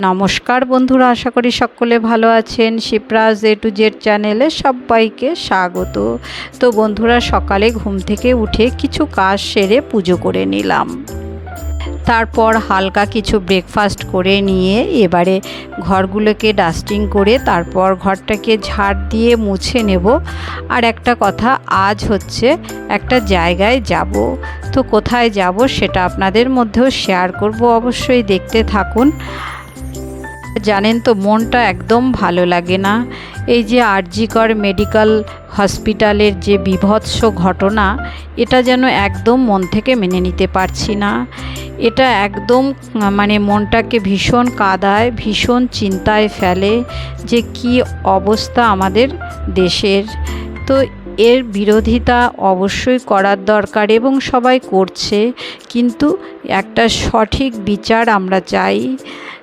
নমস্কার বন্ধুরা, আশা করি সকলে ভালো আছেন। শিপ্রাজ এ টু জেড চ্যানেলে সবাইকে স্বাগত। তো বন্ধুরা, সকালে ঘুম থেকে উঠে কিছু কাজ সেরে পুজো করে নিলাম। তারপর হালকা কিছু ব্রেকফাস্ট করে নিয়ে এবারে ঘরগুলোকে ডাস্টিং করে তারপর ঘরটাকে ঝাড় দিয়ে মুছে নেব। আর একটা কথা, আজ হচ্ছে একটা জায়গায় যাব। তো কোথায় যাব সেটা আপনাদের মধ্যেও শেয়ার করব। অবশ্যই দেখতে থাকুন। জানেন তো, মনটা একদম ভালো লাগে না। এই যে আরজিকর মেডিকেল হসপিটালের যে বিভৎস ঘটনা, এটা যেন একদম মন থেকে মেনে নিতে পারছি না। এটা একদম মানে মনটাকে ভীষণ কাদায়, ভীষণ চিন্তায় ফেলে যে কি অবস্থা আমাদের দেশের। তো এর বিরোধিতা অবশ্যই করার দরকার এবং সবাই করছে, কিন্তু একটা সঠিক বিচার আমরা চাই।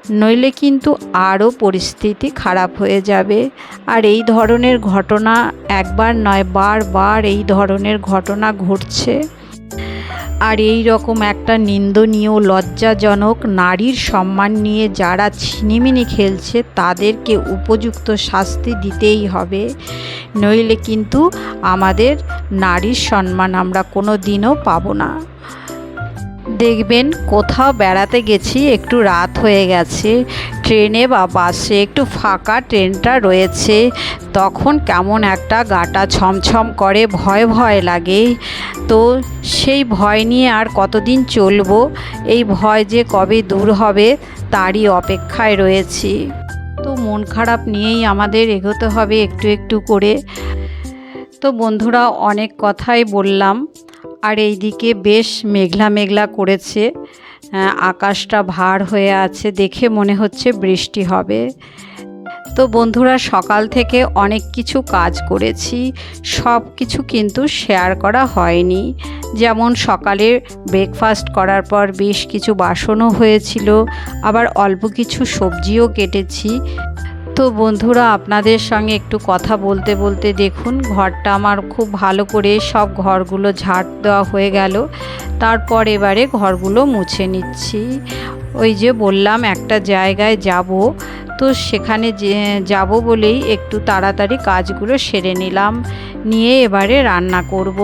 নইলে কিন্তু আরও পরিস্থিতি খারাপ হয়ে যাবে। আর এই ধরনের ঘটনা একবার নয়, বারবার এই ধরনের ঘটনা ঘটছে। আর এই রকম একটা নিন্দনীয়, লজ্জাজনক নারীর সম্মান নিয়ে যারা ছিনিমিনি খেলছে, তাদেরকে উপযুক্ত শাস্তি দিতেই হবে। নইলে কিন্তু আমাদের নারীর সম্মান আমরা কোনো দিনও পাবো না। দেখবেন কোথাও বেড়াতে গেছি, একটু রাত হয়ে গেছে, ট্রেনে বা বাসে একটু ফাঁকা ট্রেনটা রয়েছে, তখন কেমন একটা গাটা ছমছম করে, ভয় ভয় লাগে। তো সেই ভয় নিয়ে আর কতদিন চলবো, এই ভয় যে কবে দূর হবে, তারই অপেক্ষায় রয়েছি। তো মন খারাপ নিয়েই আমাদের এগোতে হবে একটু একটু করে। তো বন্ধুরা, অনেক কথাই বললাম। আর এইদিকে বেশ মেঘলা মেঘলা করেছে। আকাশটা ভার হয়ে আছে দেখে মনে হচ্ছে বৃষ্টি হবে। তো বন্ধুরা, সকাল থেকে অনেক কিছু কাজ করেছি, সব কিছু কিন্তু শেয়ার করা হয়নি। যেমন সকালে ব্রেকফাস্ট করার পর বেশ কিছু বাসনও হয়েছিল, আবার অল্প কিছু সবজিও কেটেছি। তো বন্ধুরা, আপনাদের সঙ্গে একটু কথা বলতে বলতে দেখুন, ঘরটা আমার খুব ভালো করে সব ঘরগুলো ঝাড় দেওয়া হয়ে গেল। তারপর এবারে ঘরগুলো মুছে নিচ্ছি। ওই যে বললাম, একটা জায়গায় যাব। তো সেখানে যাব বলেই একটু তাড়াতাড়ি কাজগুলো সেরে নিলাম। নিয়ে এবারে রান্না করব।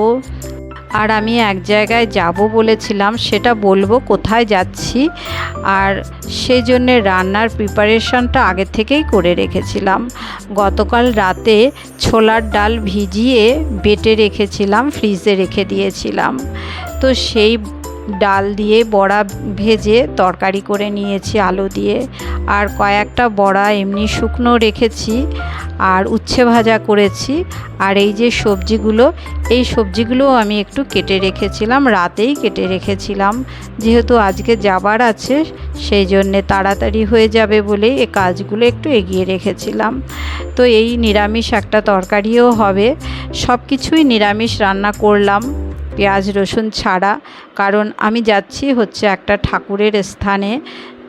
আর আমি এক জায়গায় যাব বলেছিলাম, সেটা বলব কোথায় যাচ্ছি। আর সেই জন্যে রান্নার প্রিপারেশনটা আগে থেকেই করে রেখেছিলাম। গতকাল রাতে ছোলার ডাল ভিজিয়ে বেটে রেখেছিলাম, ফ্রিজে রেখে দিয়েছিলাম। তো সেই ডাল দিয়ে বড়া ভেজে তরকারি করে নিয়েছি, আলু দিয়ে। আর কয়েকটা বড়া এমনি শুকনো রেখেছি আর উচ্ছে ভাজা করেছি। আর এই যে সবজিগুলো, এই সবজিগুলোও আমি একটু কেটে রেখেছিলাম, রাতেই কেটে রেখেছিলাম। যেহেতু আজকে যাবার আছে, সেই জন্যে তাড়াতাড়ি হয়ে যাবে বলে এ কাজগুলো একটু এগিয়ে রেখেছিলাম। তো এই নিরামিষ একটা তরকারিও হবে। সব কিছুই নিরামিষ রান্না করলাম। পেঁয়াজ, রসুন ছাড়া। কারণ আমি যাচ্ছি হচ্ছে একটা ঠাকুরের স্থানে।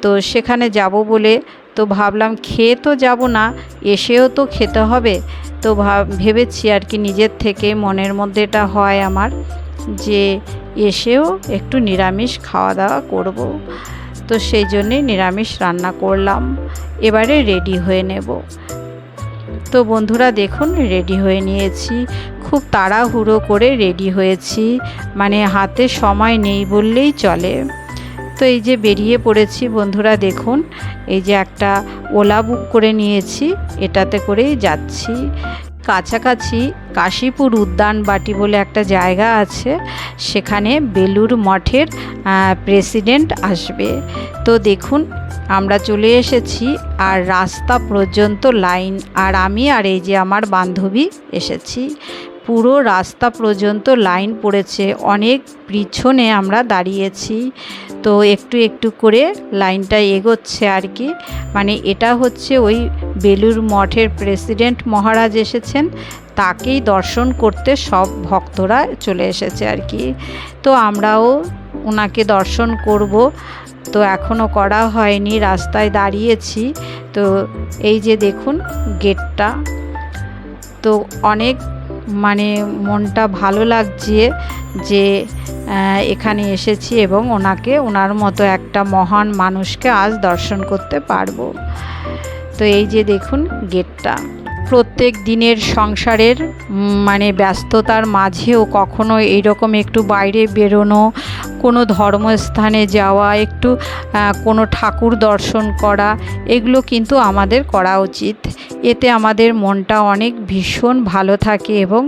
তো সেখানে যাব বলে তো ভাবলাম খেয়ে তো যাব না, এসেও তো খেতে হবে। তো ভাব ভেবেছি আর কি নিজের থেকে মনের মধ্যে এটা হয় আমার যে এসেও একটু নিরামিষ খাওয়া দাওয়া করব। তো সেই জন্যেই নিরামিষ রান্না করলাম। এবারে রেডি হয়ে নেব। তো বন্ধুরা দেখুন, রেডি হয়ে নিয়েছি। খুব তাড়াহুড়ো করে রেডি হয়েছি। মানে হাতে সময় নেই বললেই চলে। তো এই যে বেরিয়ে পড়েছি বন্ধুরা দেখুন, এই যে একটা ওলা বুক করে নিয়েছি, এটাতে করেই যাচ্ছি। কাছাকাছি কাশীপুর উদ্যান বাটি বলে একটা জায়গা আছে, সেখানে বেলুর মঠের প্রেসিডেন্ট আসবে। তো দেখুন, আমরা চলে এসেছি আর রাস্তা পর্যন্ত লাইন আর আমি আর এই যে আমার বান্ধবী এসেছি। পুরো রাস্তা পর্যন্ত লাইন পড়েছে। অনেক পিছনে আমরা দাঁড়িয়েছি। তো একটু একটু করে লাইনটা এগোচ্ছে আর কি। মানে এটা হচ্ছে ওই বেলুর মঠের প্রেসিডেন্ট মহারাজ এসেছেন। তাকেই দর্শন করতে সব ভক্তরা চলে এসেছে আর কি। তো আমরাও ওনাকে দর্শন করব। তো এখনও করা হয়নি, রাস্তায় দাঁড়িয়েছি। তো এই যে দেখুন গেটটা। তো অনেক মানে মনটা ভালো লাগছে যে এখানে এসেছি এবং ওনাকে, ওনার মতো একটা মহান মানুষকে আজ দর্শন করতে পারব। তো এই যে দেখুন গেটটা। প্রত্যেক দিনের সংসারের মানে ব্যস্ততার মাঝেও কখনো এইরকম একটু বাইরে বেরোনো, কোনো ধর্মস্থানে যাওয়া, একটু কোনো ঠাকুর দর্শন করা, এগুলো কিন্তু আমাদের করা উচিত। এতে আমাদের মনটা অনেক ভীষণ ভালো থাকে এবং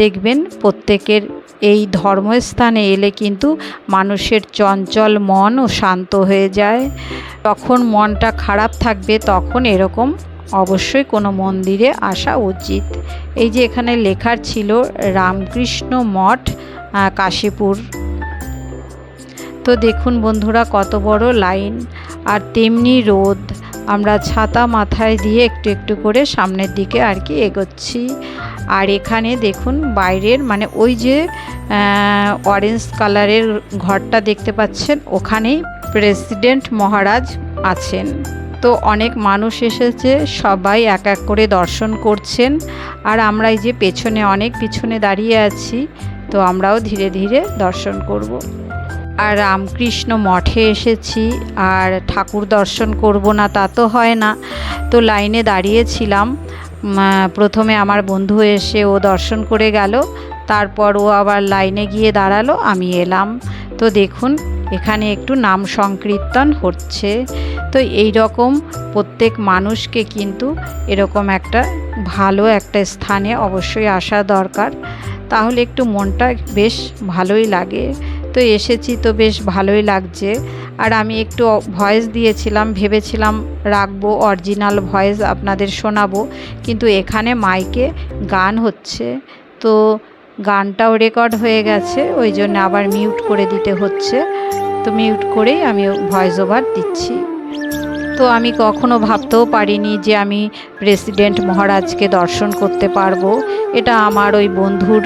দেখবেন প্রত্যেকের এই ধর্মস্থানে এলে কিন্তু মানুষের চঞ্চল মনও শান্ত হয়ে যায়। তখন মনটা খারাপ থাকবে তখন এরকম অবশ্যই কোনো মন্দিরে আসা উচিত। এই যে এখানে লেখার ছিল রামকৃষ্ণ মঠ কাশীপুর। তো দেখুন বন্ধুরা কত বড় লাইন। আর তেমনি রোদ, আমরা ছাতা মাথায় দিয়ে একটু একটু করে সামনের দিকে আর কি এগোচ্ছি। আর এখানে দেখুন বাইরের মানে ওই যে অরেঞ্জ কালারের ঘরটা দেখতে পাচ্ছেন, ওখানেই প্রেসিডেন্ট মহারাজ আছেন। তো অনেক মানুষ এসেছে, সবাই এক এক করে দর্শন করছেন। আর আমরা এই যে পেছনে অনেক পিছনে দাঁড়িয়ে আছি, তো আমরাও ধীরে ধীরে দর্শন করব। আর রামকৃষ্ণ মঠে এসেছি, আর ঠাকুর দর্শন করব না তা তো হয় না। তো লাইনে দাঁড়িয়েছিলাম প্রথমে আমার বন্ধু এসে ও দর্শন করে গেল, তারপর ও আবার লাইনে গিয়ে দাঁড়াল, আমি এলাম। তো দেখুন এখানে একটু নাম সংকীর্তন হচ্ছে। তো এই রকম প্রত্যেক মানুষকে কিন্তু এরকম একটা ভালো একটা স্থানে অবশ্যই আসা দরকার। তাহলে একটু মনটা বেশ ভালোই লাগে। তো এসেছি তো বেশ ভালোই লাগছে। আর আমি একটু ভয়েস দিয়েছিলাম, ভেবেছিলাম রাখব, অরিজিনাল ভয়েস আপনাদের শোনাবো। কিন্তু এখানে মাইকে গান হচ্ছে। তো গানটাও রেকর্ড হয়ে গেছে, ওই জন্য আবার মিউট করে দিতে হচ্ছে। তো মিউট করেই আমি ভয়েস ওভার দিচ্ছি। তো আমি কখনো ভাবতেও পারিনি যে আমি প্রেসিডেন্ট মহারাজকে দর্শন করতে পারব। এটা আমার ওই বন্ধুর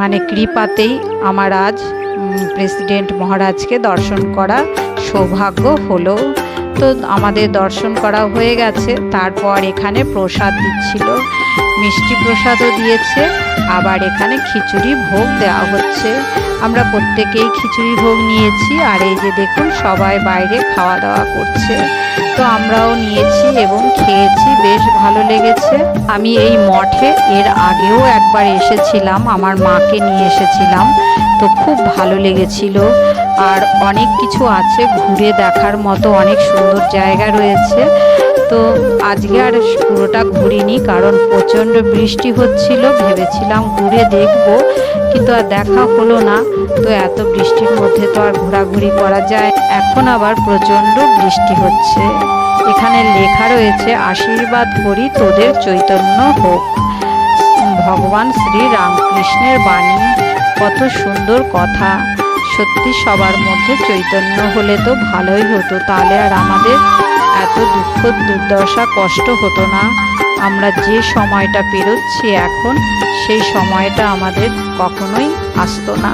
মানে কৃপাতেই আমার আজ প্রেসিডেন্ট মহারাজকে দর্শন করা সৌভাগ্য হলো। তো আমাদের দর্শন করা হয়ে গেছে, তারপর এখানে প্রসাদ দিচ্ছিল। মিষ্টি প্রসাদও দিয়েছে। আবার এখানে খিচুড়ি ভোগ দেওয়া হচ্ছে। আমরা প্রত্যেকেই খিচুড়ি ভোগ নিয়েছি আর এই যে দেখুন, সবাই বাইরে খাওয়া দাওয়া করছে। তো আমরাও নিয়েছি এবং খেয়েছি, বেশ ভালো লেগেছে। আমি এই মঠে এর আগেও একবার এসেছিলাম, আমার মাকে নিয়ে এসেছিলাম। তো খুব ভালো লেগেছিল। আর অনেক কিছু আছে ঘুরে দেখার মতো, অনেক সুন্দর জায়গা রয়েছে। তো আজকে আর পুরোটা ঘুরিনি কারণ প্রচণ্ড বৃষ্টি হচ্ছিল, ভেবেছিলাম ঘুরে দেখব, কিন্তু আর দেখা হলো না। তো এত বৃষ্টির মধ্যে তো আর ঘোরাঘুরি করা যায়। এখন আবার প্রচণ্ড বৃষ্টি হচ্ছে। এখানে লেখা রয়েছে, আশীর্বাদ করি তোদের চৈতন্য হোক। ভগবান শ্রী রামকৃষ্ণের বাণী, কত সুন্দর কথা। সত্যি সবার মধ্যে চৈতন্য হলে তো ভালোই হতো। তাহলে আর আমাদের এত দুঃখ, দুর্দশা, কষ্ট হতো না। আমরা যে সময়টা পেরোচ্ছি এখন, সেই সময়টা আমাদের কখনোই আসতো না।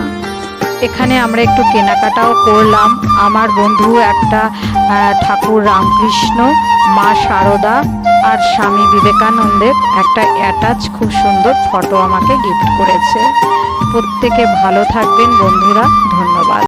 এখানে আমরা একটু কেনাকাটাও করলাম। আমার বন্ধু একটা ঠাকুর রামকৃষ্ণ, মা শারদা আর স্বামী বিবেকানন্দের একটা অ্যাটাচ খুব সুন্দর ফটো আমাকে গিফট করেছে। প্রত্যেকে ভালো থাকবেন বন্ধুরা, ধন্যবাদ।